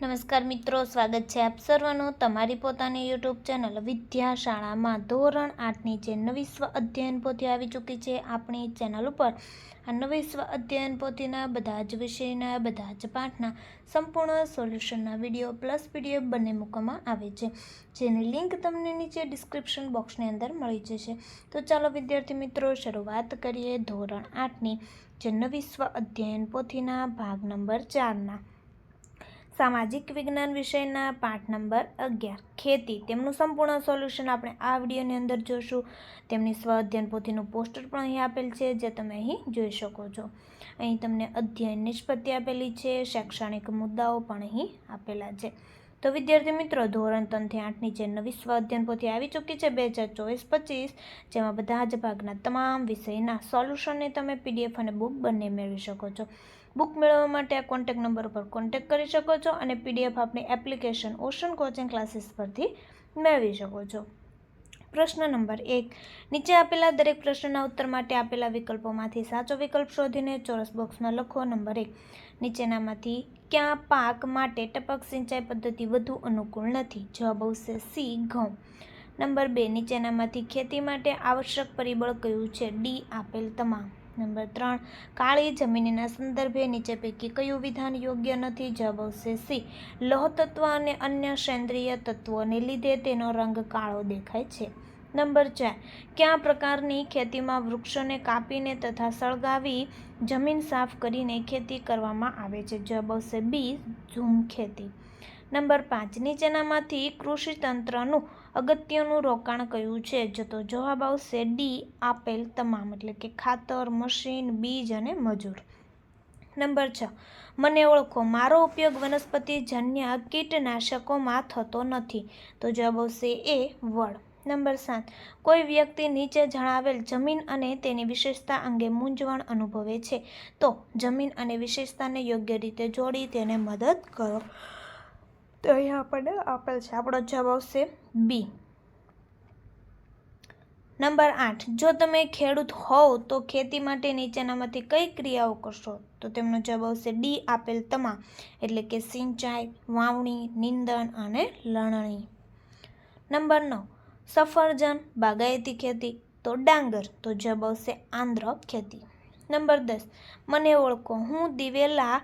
નમસ્કાર મિત્રો, સ્વાગત છે આપ સર્વનું તમારી પોતાની યુટ્યુબ ચેનલ વિદ્યાશાળામાં. ધોરણ આઠની જે નવી સ્વ અધ્યયન પોથી આવી ચૂકી છે આપણી ચેનલ ઉપર. આ નવી સ્વ અધ્યયન પોથીના બધા જ વિષયના, બધા જ પાઠના સંપૂર્ણ સોલ્યુશનના વીડિયો પ્લસ પીડીએફ બંને મૂકવામાં આવે છે. જેની લિંક તમને નીચે ડિસ્ક્રિપ્શન બોક્સની અંદર મળી જશે. તો ચાલો વિદ્યાર્થી મિત્રો, શરૂઆત કરીએ ધોરણ આઠની જે નવી સ્વ અધ્યયન પોથીના ભાગ નંબર ચારના. સામાજિક વિજ્ઞાન વિષયના પાઠ નંબર અગિયાર. ખેતી, તેમનું સંપૂર્ણ સોલ્યુશન આપણે આ વિડીયોની અંદર જોશું. તેમની સ્વ અધ્યયન પોથીનું પોસ્ટર પણ અહીં આપેલ છે, જે તમે અહીં જોઈ શકો છો. અહીં તમને અધ્યયન નિષ્પત્તિ આપેલી છે, શૈક્ષણિક મુદ્દાઓ પણ અહીં આપેલા છે. તો વિદ્યાર્થી મિત્રો, ધોરણ ત્રણથી આઠની જે નવી સ્વ અધ્યયન પોથી આવી ચૂકી છે, બે હજાર ચોવીસ પચીસ, જેમાં બધા જ ભાગના તમામ વિષયના સોલ્યુશનને તમે પીડીએફ અને બુક બંને મેળવી શકો છો. બુક મેળવવા માટે આ કોન્ટેક નંબર પર કોન્ટેક કરી શકો છો અને પીડીએફ આપની એપ્લિકેશન ઓશન કોચિંગ ક્લાસીસ પરથી મેળવી શકો છો. પ્રશ્ન નંબર એક. નીચે આપેલા દરેક પ્રશ્નના ઉત્તર માટે આપેલા વિકલ્પોમાંથી સાચો વિકલ્પ શોધીને ચોરસ બોક્સમાં લખો નંબર એક. નીચેનામાંથી ક્યાં પાક માટે ટપક સિંચાઈ પદ્ધતિ વધુ અનુકૂળ નથી? જવાબ આવશે સી, ઘઉં. નંબર બે. નીચેનામાંથી ખેતી માટે આવશ્યક પરિબળ કયું છે? ડી, આપેલ તમામ. નંબર ત્રણ, કાળી જમીનના સંદર્ભે નીચે પૈકી કયું વિધાન યોગ્ય નથી? જવાબ આવશે સી લોહ તત્વ અને અન્ય સેન્દ્રિય તત્વોને લીધે તેનો રંગ કાળો દેખાય છે. નંબર ચાર, કયા પ્રકારની ખેતીમાં વૃક્ષોને કાપીને તથા સળગાવી જમીન સાફ કરીને ખેતી કરવામાં આવે છે? જવાબ આવશે બી, ઝૂમ ખેતી. નંબર પાંચ, નીચેનામાંથી કૃષિ તંત્રનું અગત્યનું રોકાણ કયું છે? જતો જવાબ આવશે ડી, આપેલ તમામ, એટલે કે ખાતર, મશીન, બીજ અને મજૂર. નંબર છ, મને ઓળખો, મારો ઉપયોગ વનસ્પતિજન્ય કીટનાશકોમાં થતો નથી. તો જવાબ આવશે એ, વડ. નંબર સાત, કોઈ વ્યક્તિ નીચે જણાવેલ જમીન અને તેની વિશેષતા અંગે મૂંઝવણ અનુભવે છે? તો જમીન અને વિશેષતાને યોગ્ય રીતે જોડી તેને મદદ કરો. તો અહીંયા આપણને આપેલ છે. આપણો જવાબ આવશે બી નંબર આઠ. જો તમે ખેડૂત હોવ તો ખેતી માટે નીચેનામાંથી કઈ ક્રિયાઓ કરશો? તો તેમનો જવાબ આવશે ડી આપેલ તમામ. એટલે કે સિંચાઈ, વાવણી, નિંદણ અને લણણી. નંબર નવ. સફરજન, બાગાયતી ખેતી. તો ડાંગર. તો જવાબ આવશે આંધ્ર ખેતી. નંબર દસ. મને ઓળખો. હું દિવેલા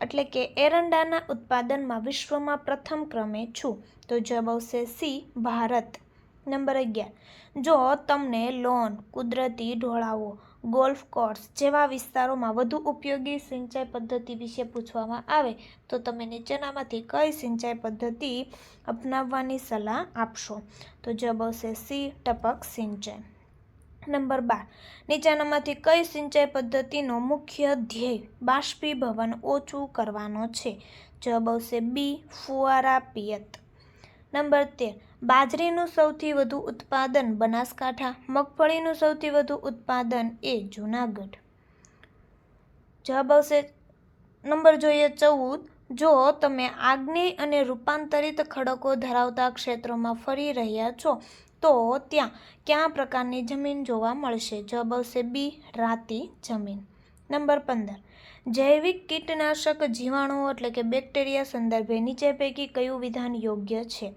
એટલે કે એરંડાના ઉત્પાદનમાં વિશ્વમાં પ્રથમ ક્રમે છું. તો જવાબ આવશે સી, ભારત. નંબર અગિયાર. જો તમને લોન, કુદરતી ઢોળાવો, ગોલ્ફ કોર્સ જેવા વિસ્તારોમાં વધુ ઉપયોગી સિંચાઈ પદ્ધતિ વિશે પૂછવામાં આવે, તો તમે નીચેનામાંથી કઈ સિંચાઈ પદ્ધતિ અપનાવવાની સલાહ આપશો? તો જવાબ આવશે સી, ટપક સિંચાઈ. નંબર બાર. નીચેનામાંથી કઈ સિંચાઈ પદ્ધતિનો મુખ્ય ધ્યેય બાષ્પીભવન ઓછું કરવાનો છે? જવાબ આવશે બી, ફુવારા પિયત. નંબર તેર. બાજરીનું સૌથી વધુ ઉત્પાદન બનાસકાંઠા, મગફળીનું સૌથી વધુ ઉત્પાદન એ જૂનાગઢ. જવાબ આવશે નંબર જોઈએ ચૌદ. જો તમે આગ્નેય અને રૂપાંતરિત ખડકો ધરાવતા ક્ષેત્રોમાં ફરી રહ્યા છો તો ત્યાં કયા પ્રકારની જમીન જોવા મળશે? જવાબ આવશે બી, રાતી જમીન. નંબર પંદર. જૈવિક કીટનાશક જીવાણુઓ એટલે કે બેક્ટેરિયા સંદર્ભે નીચે પૈકી કયું વિધાન યોગ્ય છે?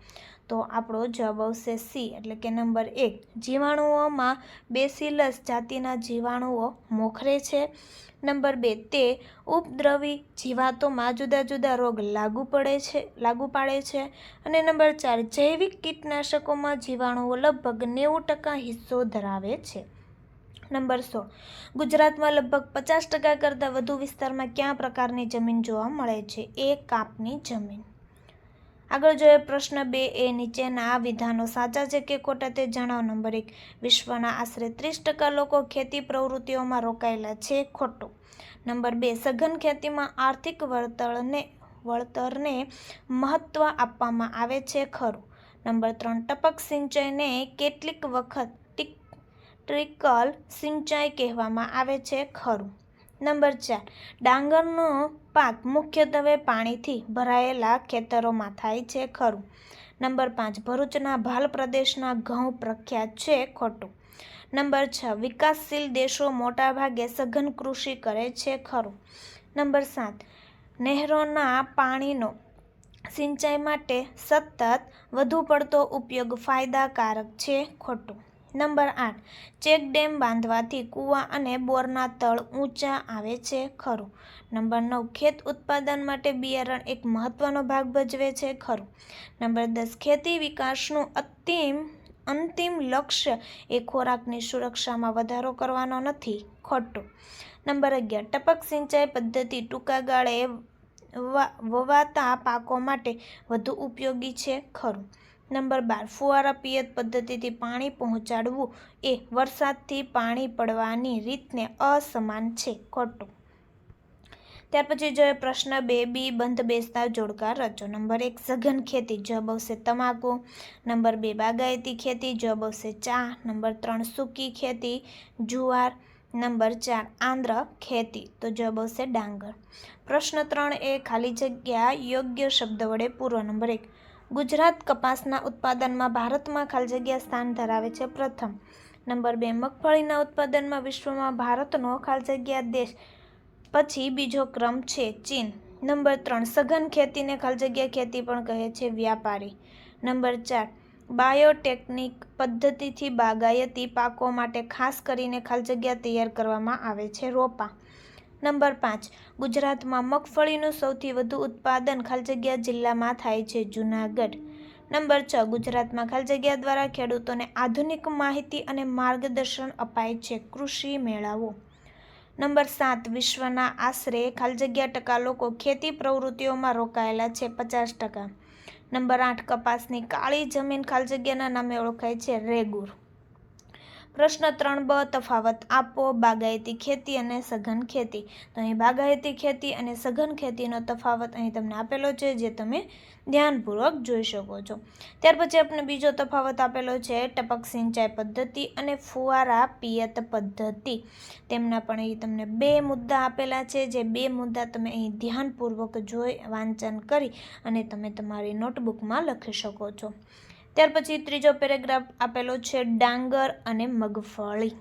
તો આપણો જવાબ આવશે સી, એટલે કે નંબર એક. જીવાણુઓમાં બેસિલસ જાતિના જીવાણુઓ મોખરે છે. નંબર બે, તે ઉપદ્રવી જીવાતોમાં જુદા જુદા રોગ લાગુ પડે છે, લાગુ પાડે છે. અને નંબર ચાર, જૈવિક કીટનાશકોમાં જીવાણુઓ લગભગ નેવું ટકા હિસ્સો ધરાવે છે. નંબર સો ગુજરાતમાં લગભગ પચાસ ટકા કરતાં વધુ વિસ્તારમાં કયા પ્રકારની જમીન જોવા મળે છે? એ કાપની જમીન. આગળ જોઈએ પ્રશ્ન બે એ નીચેના વિધાનો સાચા છે કે ખોટા તે જણાવો. નંબર એક, વિશ્વના આશરે ત્રીસ ટકા લોકો ખેતી પ્રવૃત્તિઓમાં રોકાયેલા છે ખોટું. નંબર બે, સઘન ખેતીમાં આર્થિક વળતરને વળતરને મહત્ત્વ આપવામાં આવે છે ખરું. નંબર ત્રણ, ટપક સિંચાઈને કેટલીક વખત ટ્રિકલ સિંચાઈ કહેવામાં આવે છે ખરું. નંબર ચાર. ડાંગરનો પાક મુખ્યત્વે પાણીથી ભરાયેલા ખેતરોમાં થાય છે ખરું. નંબર પાંચ. ભરૂચના ભાલ પ્રદેશના ઘઉં પ્રખ્યાત છે ખોટું. નંબર છ. વિકાસશીલ દેશો મોટાભાગે સઘન કૃષિ કરે છે ખરું. નંબર સાત. નહેરોના પાણીનો સિંચાઈ માટે સતત વધુ પડતો ઉપયોગ ફાયદાકારક છે ખોટું. નંબર આઠ. ચેક ડેમ બાંધવાથી કૂવા અને બોરના તળ ઊંચા આવે છે ખરું. નંબર નવ. ખેત ઉત્પાદન માટે બિયારણ એક મહત્વનો ભાગ ભજવે છે ખરું. નંબર દસ. ખેતી વિકાસનું અંતિમ અંતિમ લક્ષ્ય એ ખોરાકની સુરક્ષામાં વધારો કરવાનો નથી, ખોટું. નંબર અગિયાર. ટપક સિંચાઈ પદ્ધતિ ટૂંકા ગાળે વવાતા પાકો માટે વધુ ઉપયોગી છે ખરું. નંબર બાર, ફુવારા પિયત પદ્ધતિથી પાણી પહોંચાડવું એ વરસાદથી પાણી પડવાની રીતને અસમાન છે, ખોટું. ત્યાર પછી જોઈએ પ્રશ્ન બે, બી બંધ બેસતા જોડકાર રચો નંબર એક, સઘન ખેતી, જવાબ આવશે તમાકુ. નંબર બે, બાગાયતી ખેતી, જવાબ આવશે ચા. નંબર ત્રણ, સૂકી ખેતી, જુવાર. નંબર ચાર, આંધ્ર ખેતી, તો જવાબ આવશે ડાંગર. પ્રશ્ન ત્રણ એ ખાલી જગ્યા યોગ્ય શબ્દ વડે પૂરો. નંબર એક ગુજરાત કપાસના ઉત્પાદનમાં ભારતમાં ખાલજગ્યા સ્થાન ધરાવે છે પ્રથમ. નંબર બે, મગફળીના ઉત્પાદનમાં વિશ્વમાં ભારતનો ખાલજગ્યા દેશ. પછી બીજો ક્રમ છે ચીન. નંબર ત્રણ, સઘન ખેતીને ખાલજગ્યા ખેતી પણ કહે છે વ્યાપારી. નંબર ચાર, બાયોટેકનિક પદ્ધતિથી બાગાયતી પાકો માટે ખાસ કરીને ખાલજગ્યા તૈયાર કરવામાં આવે છે રોપા. નંબર પાંચ. ગુજરાતમાં મગફળીનું સૌથી વધુ ઉત્પાદન ખાલી જગ્યા જિલ્લામાં થાય છે, જુનાગઢ. નંબર છ. ગુજરાતમાં ખાલી જગ્યા દ્વારા ખેડૂતોને આધુનિક માહિતી અને માર્ગદર્શન અપાય છે, કૃષિ મેળાઓ. નંબર સાત. વિશ્વના આશરે ખાલી જગ્યા ટકા લોકો ખેતી પ્રવૃત્તિઓમાં રોકાયેલા છે, પચાસ ટકા. નંબર આઠ. કપાસની કાળી જમીન ખાલી જગ્યાના નામે ઓળખાય છે, રેગુર. પ્રશ્ન ત્રણ બ તફાવત આપો. બાગાયતી ખેતી અને સઘન ખેતી. તો અહીં બાગાયતી ખેતી અને સઘન ખેતીનો તફાવત અહીં તમને આપેલો છે, જે તમે ધ્યાનપૂર્વક જોઈ શકો છો. ત્યાર પછી આપણે બીજો તફાવત આપેલો છે, ટપક સિંચાઈ પદ્ધતિ અને ફુવારા પિયત પદ્ધતિ. તેમના પણ અહીં તમને બે મુદ્દા આપેલા છે, જે બે મુદ્દા તમે અહીં ધ્યાનપૂર્વક જોઈ, વાંચન કરી અને તમે તમારી નોટબુકમાં લખી શકો છો. ત્યાર પછી ત્રીજો પેરેગ્રાફ આપેલો છે ડાંગર અને મગફળી.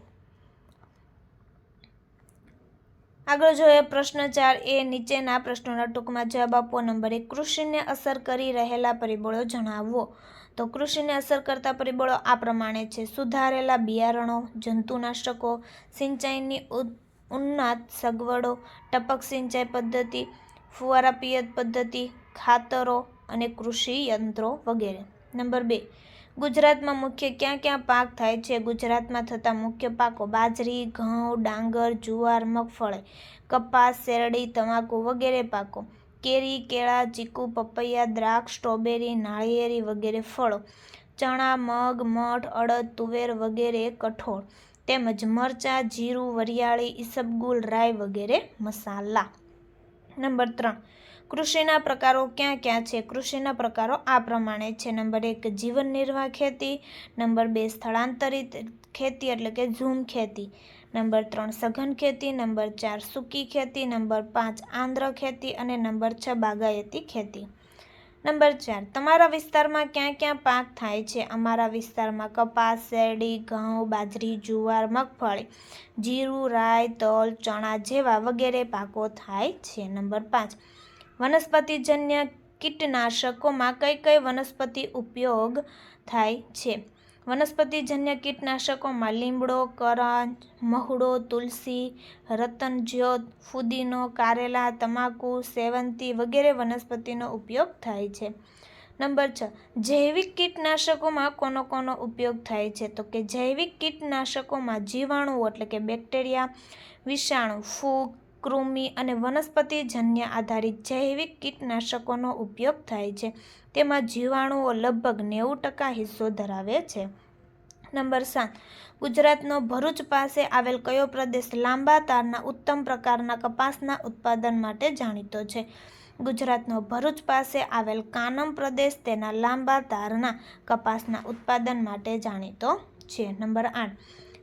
આગળ જોઈએ પ્રશ્ન ચાર એ નીચેના પ્રશ્નોના ટૂંકમાં જવાબ આપવો. નંબર એક, કૃષિને અસર કરી રહેલા પરિબળો જણાવો. તો કૃષિને અસર કરતા પરિબળો આ પ્રમાણે છે. સુધારેલા બિયારણો, જંતુનાશકો, સિંચાઈની ઉન્નત સગવડો, ટપક સિંચાઈ પદ્ધતિ, ફુવારા પિયત પદ્ધતિ, ખાતરો અને કૃષિ યંત્રો વગેરે. નંબર બે. ગુજરાતમાં મુખ્ય ક્યાં ક્યાં પાક થાય છે? ગુજરાતમાં થતા મુખ્ય પાકો બાજરી, ઘઉં, ડાંગર, જુવાર, મગફળી, કપાસ, શેરડી, તમાકુ વગેરે પાકો. કેરી, કેળા, ચીકુ, પપૈયા, દ્રાક્ષ, સ્ટ્રોબેરી, નાળિયેરી વગેરે ફળો, ચણા, મગ, મઠ, અડદ, તુવેર વગેરે કઠોળ, તેમજ મરચાં, જીરું, વરિયાળી, ઈસબગુલ, રાઈ વગેરે મસાલા. નંબર ત્રણ. કૃષિના પ્રકારો ક્યાં ક્યાં છે? કૃષિના પ્રકારો આ પ્રમાણે છે. નંબર એક, જીવન નિર્વાહ ખેતી. નંબર બે, સ્થળાંતરિત ખેતી એટલે કે ઝૂમ ખેતી. નંબર ત્રણ, સઘન ખેતી. નંબર ચાર, સૂકી ખેતી. નંબર પાંચ, આંધ્ર ખેતી. અને નંબર છ, બાગાયતી ખેતી. નંબર ચાર, તમારા વિસ્તારમાં ક્યાં ક્યાં પાક થાય છે? અમારા વિસ્તારમાં કપાસ, શેરડી, ઘઉં, બાજરી, જુવાર, મગફળી, જીરું રાય તલ, ચણા જેવા વગેરે પાકો થાય છે. નંબર પાંચ વનસ્પતિજન્ય કીટનાશકોમાં કઈ કઈ વનસ્પતિ ઉપયોગ થાય છે? વનસ્પતિજન્ય કીટનાશકોમાં લીમડો, કરંજ, મહુડો, તુલસી, રતનજ્યોત, ફુદીનો, કારેલા, તમાકુ, સેવંતી વગેરે વનસ્પતિનો ઉપયોગ થાય છે. નંબર છ. જૈવિક કીટનાશકોમાં કોનો કોનો ઉપયોગ થાય છે? તો કે જૈવિક કીટનાશકોમાં જીવાણુઓ એટલે કે બેક્ટેરિયા, વિષાણુ, ફૂગ કૃમિ અને વનસ્પતિજન્ય આધારિત જૈવિક કીટનાશકોનો ઉપયોગ થાય છે. તેમાં જીવાણુઓ લગભગ નેવું ટકા હિસ્સો ધરાવે છે. નંબર સાત. ગુજરાતનો ભરૂચ પાસે આવેલ કયો પ્રદેશ લાંબા તારના ઉત્તમ પ્રકારના કપાસના ઉત્પાદન માટે જાણીતો છે? ગુજરાતનો ભરૂચ પાસે આવેલ કાનમ પ્રદેશ તેના લાંબા તારના કપાસના ઉત્પાદન માટે જાણીતો છે. નંબર આઠ.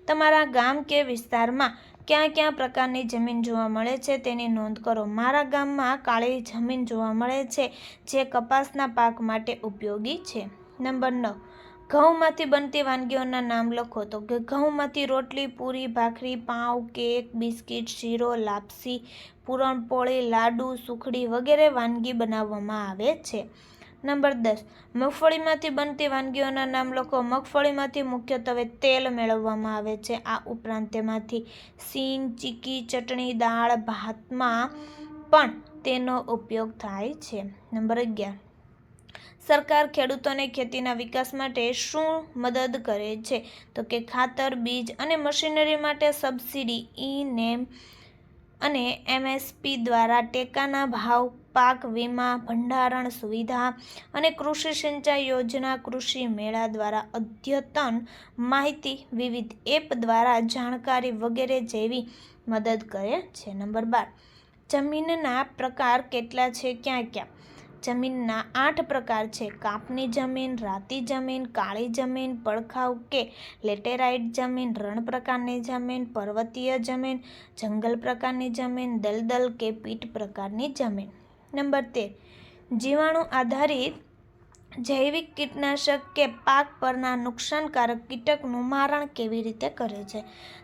તમારા ગામ કે વિસ્તારમાં ક્યાં ક્યાં પ્રકારની જમીન જોવા મળે છે તેની નોંધ કરો. મારા ગામમાં કાળી જમીન જોવા મળે છે જે કપાસના પાક માટે ઉપયોગી છે. નંબર નવ. ઘઉંમાંથી બનતી વાનગીઓના નામ લખો. તો ઘઉંમાંથી રોટલી, પૂરી, ભાખરી પાઉં કેક, બિસ્કિટ, શીરો, લાપસી, પૂરણપોળી, લાડુ, સુખડી વગેરે વાનગી બનાવવામાં આવે છે. નંબર દસ. મગફળીમાંથી બનતી વાનગીઓના નામ લખો. મગફળીમાંથી મુખ્યત્વે તેલ મેળવવામાં આવે છે. આ ઉપરાંત તેમાંથી સીંગ, ચીકી, ચટણી, દાળ, ભાતમાં પણ તેનો ઉપયોગ થાય છે. નંબર અગિયાર. સરકાર ખેડૂતોને ખેતીના વિકાસ માટે શું મદદ કરે છે? તો કે ખાતર, બીજ અને મશીનરી માટે સબસિડી, ઈ નેમ અને એમએસપી દ્વારા ટેકાના ભાવ પાક વીમા, ભંડારણ સુવિધા અને કૃષિ સિંચાઈ યોજના, કૃષિ મેળા દ્વારા અદ્યતન માહિતી વિવિધ એપ દ્વારા જાણકારી વગેરે જેવી મદદ કરે છે. નંબર બાર, જમીનના પ્રકાર કેટલા છે? ક્યાં ક્યાં? જમીનના આઠ પ્રકાર છે. કાપની જમીન, રાતી જમીન, કાળી જમીન પડખાવ કે લેટેરાઇટ જમીન, રણ પ્રકારની જમીન, પર્વતીય જમીન, જંગલ પ્રકારની જમીન, દલદલ કે પીટ પ્રકારની જમીન. નંબર તેર. જીવાણુ આધારિત જૈવિક કીટનાશક કે પાક પરના નુકસાનકારક કીટકનું મારણ કેવી રીતે કરે છે?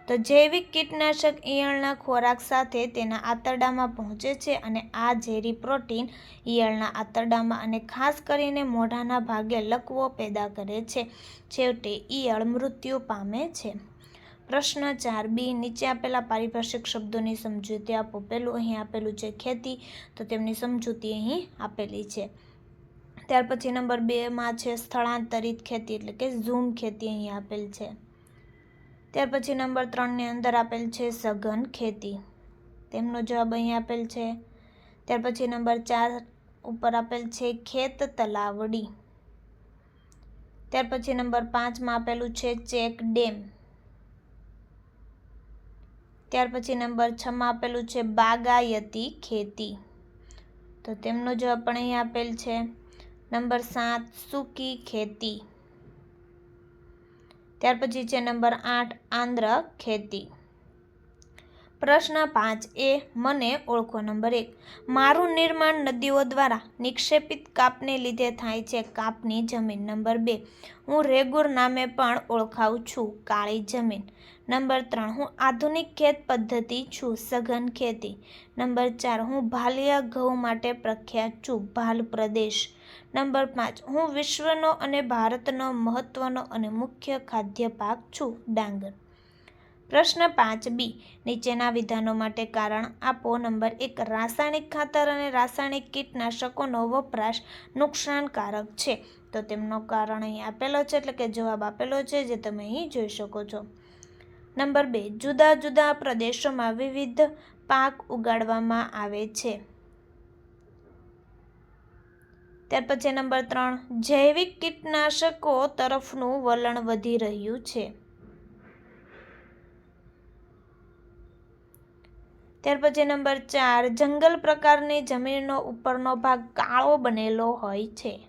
તો જૈવિક કીટનાશક ઈયળના ખોરાક સાથે તેના આંતરડામાં પહોંચે છે અને આ ઝેરી પ્રોટીન ઈયળના આંતરડામાં અને ખાસ કરીને મોઢાના ભાગે લકવો પેદા કરે છે. છેવટે ઈયળ મૃત્યુ પામે છે. પ્રશ્ન ચાર. બી. નીચે આપેલા પારિભાષિક શબ્દોની સમજૂતી આપો. પેલું અહીં આપેલું છે ખેતી, તો તેમની સમજૂતી અહીં આપેલી છે. ત્યાર પછી નંબર બેમાં છે સ્થળાંતરિત ખેતી, એટલે કે ઝૂમ ખેતી અહીં આપેલ છે. ત્યાર પછી નંબર ત્રણની અંદર આપેલ છે સઘન ખેતી. તેમનો જવાબ અહીં આપેલ છે. ત્યાર પછી નંબર ચાર ઉપર આપેલ છે ખેત તલાવડી. ત્યાર પછી નંબર પાંચમાં આપેલું છે ચેક ડેમ. ત્યાર પછી નંબર છમાં આપેલું છે બાગાયતી ખેતી. તો તેમનો જવાબ પણ અહીં આપેલ છે, નંબર સાત, સૂકી ખેતી. ત્યાર પછી છે નંબર આઠ, આંધ્ર ખેતી. પ્રશ્ન પાંચ એ મને ઓળખો. નંબર એક, મારું નિર્માણ નદીઓ દ્વારા નિક્ષેપિત કાપને લીધે થાય છે કાપની જમીન. નંબર બે, હું રેગુર નામે પણ ઓળખાઉં છું કાળી જમીન. નંબર ત્રણ, હું આધુનિક ખેત પદ્ધતિ છું સઘન ખેતી. નંબર ચાર, હું ભાલિયા ઘઉં માટે પ્રખ્યાત છું ભાલ પ્રદેશ. નંબર પાંચ, હું વિશ્વનો અને ભારતનો મહત્વનો અને મુખ્ય ખાદ્ય પાક છું ડાંગર. પ્રશ્ન પાંચ બી. નીચેના વિધાનો માટે કારણ આપો. નંબર એક, રાસાયણિક ખાતર અને રાસાયણિક કીટનાશકોનો વપરાશ નુકસાનકારક છે. તો તેમનો કારણ અહીં આપેલો છે, એટલે કે જવાબ આપેલો છે, જે તમે અહીં જોઈ શકો છો. નંબર બે, જુદા જુદા પ્રદેશોમાં વિવિધ પાક ઉગાડવામાં આવે છે. ત્યાર પછી નંબર ત્રણ, જૈવિક કીટનાશકો તરફનું વલણ વધી રહ્યું છે. ત્યાર પછી નંબર ચાર, જંગલ પ્રકારની જમીનનો ઉપરનો ભાગ કાળો બનેલો હોય છે.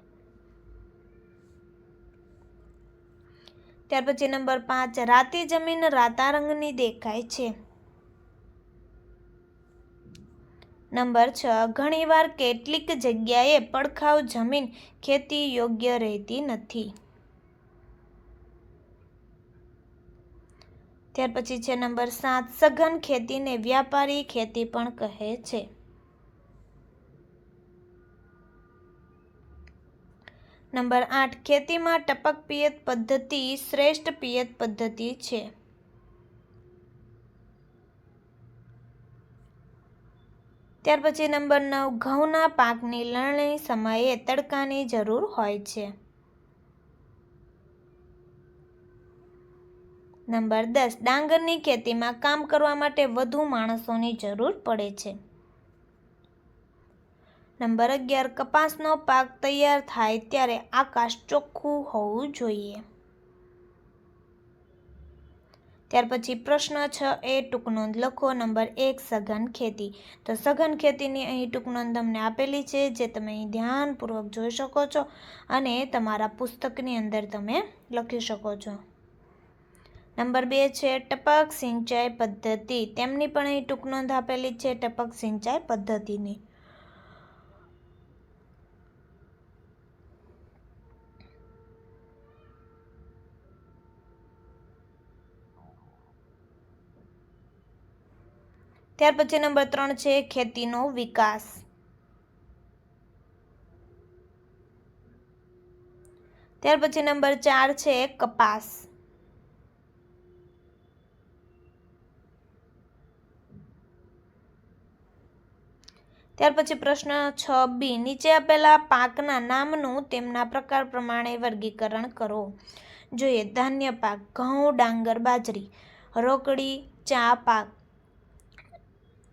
ત્યાર પછી નંબર પાંચ, રાતી જમીન રાતા રંગની દેખાય છે. નંબર છ, ઘણીવાર કેટલીક જગ્યાએ પડખાવ જમીન ખેતી યોગ્ય રહેતી નથી. ત્યાર પછી છે નંબર સાત, સઘન ખેતીને વ્યાપારી ખેતી પણ કહે છે. નંબર આઠ, ખેતીમાં ટપક પિયત પદ્ધતિ શ્રેષ્ઠ પિયત પદ્ધતિ છે. ત્યાર પછી નંબર નવ, ઘઉંના પાકની લણણી સમયે તડકાની જરૂર હોય છે. નંબર દસ, ડાંગરની ખેતીમાં કામ કરવા માટે વધુ માણસોની જરૂર પડે છે. નંબર અગિયાર, કપાસનો પાક તૈયાર થાય ત્યારે આકાશ ચોખ્ખું હોવું જોઈએ. ત્યાર પછી પ્રશ્ન છ, એ ટૂંકનોંધ લખો. નંબર એક, સઘન ખેતી. તો સઘન ખેતીની અહીં ટૂંકનોંધ તમને આપેલી છે, જે તમે અહીં ધ્યાનપૂર્વક જોઈ શકો છો અને તમારા પુસ્તકની અંદર તમે લખી શકો છો. નંબર બે છે, ટપક સિંચાઈ પદ્ધતિ. તેમની પણ અહીં ટૂંક નોંધ આપેલી છે, ટપક સિંચાઈ પદ્ધતિની. ત્યાર પછી નંબર ત્રણ છે, ખેતીનો વિકાસ. ત્યાર પછી નંબર ચાર છે, કપાસ. ત્યાર પછી પ્રશ્ન છ બી, નીચે આપેલા પાકના નામનું તેમના પ્રકાર પ્રમાણે વર્ગીકરણ કરો. જોઈએ, ધાન્ય પાક, ઘઉં, ડાંગર, બાજરી, રોકડી ચા પાક,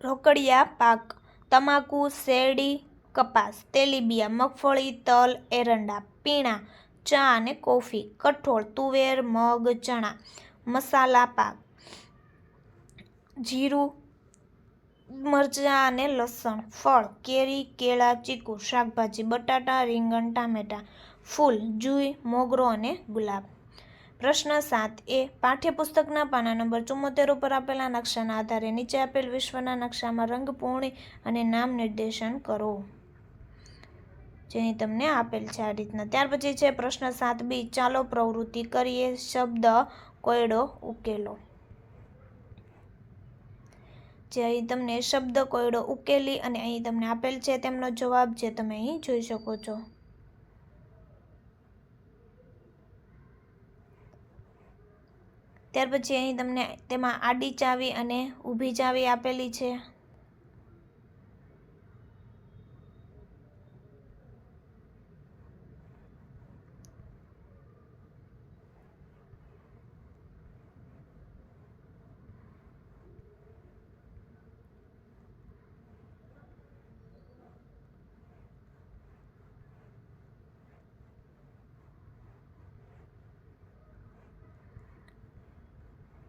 રોકડિયા પાક, તમાકુ, શેરડી, કપાસ, તેલીબિયા, મગફળી, તલ, એરંડા, પીણા, ચા અને કોફી, કઠોળ, તુવેર, મગ, ચણા, મસાલા પાક, જીરું મરચાં અને લસણ, ફળ, કેરી, કેળા, ચીકુ, શાકભાજી, બટાટા, રીંગણ, ટામેટાં, ફૂલ, જુઈ, મોગરો અને ગુલાબ. પ્રશ્ન સાત એ પાઠ્યપુસ્તકના પાના નંબર ચુમ્મોતેર ઉપર આપેલા નકશાના આધારે નીચે આપેલ વિશ્વના નકશામાં રંગ પૂર્ણી અને નામ નિર્દેશન કરો. જેની તમને આપેલ છે આ રીતના. ત્યાર પછી છે પ્રશ્ન સાત બી. ચાલો પ્રવૃત્તિ કરીએ. શબ્દ, કોયડો, ઉકેલો. જે અહીં તમને શબ્દ કોયડો ઉકેલી અને અહીં તમને આપેલ છે, તેમનો જવાબ જે તમે અહીં જોઈ શકો છો. ત્યાર પછી અહીં તમને તેમાં આડી ચાવી અને ઊભી ચાવી આપેલી છે.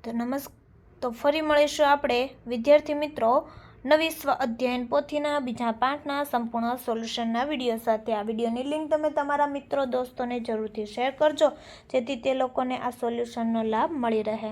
તો નમસ્, તો ફરી મળીશું આપણે. વિદ્યાર્થી મિત્રો, નવી સ્વ અધ્યયન પોથીના બીજા પાઠના સંપૂર્ણ સોલ્યુશનના વીડિયો સાથે. આ વિડીયોની લિંક તમે તમારા મિત્રો, દોસ્તોને જરૂરથી શેર કરજો, જેથી તે લોકોને આ સોલ્યુશનનો લાભ મળી રહે.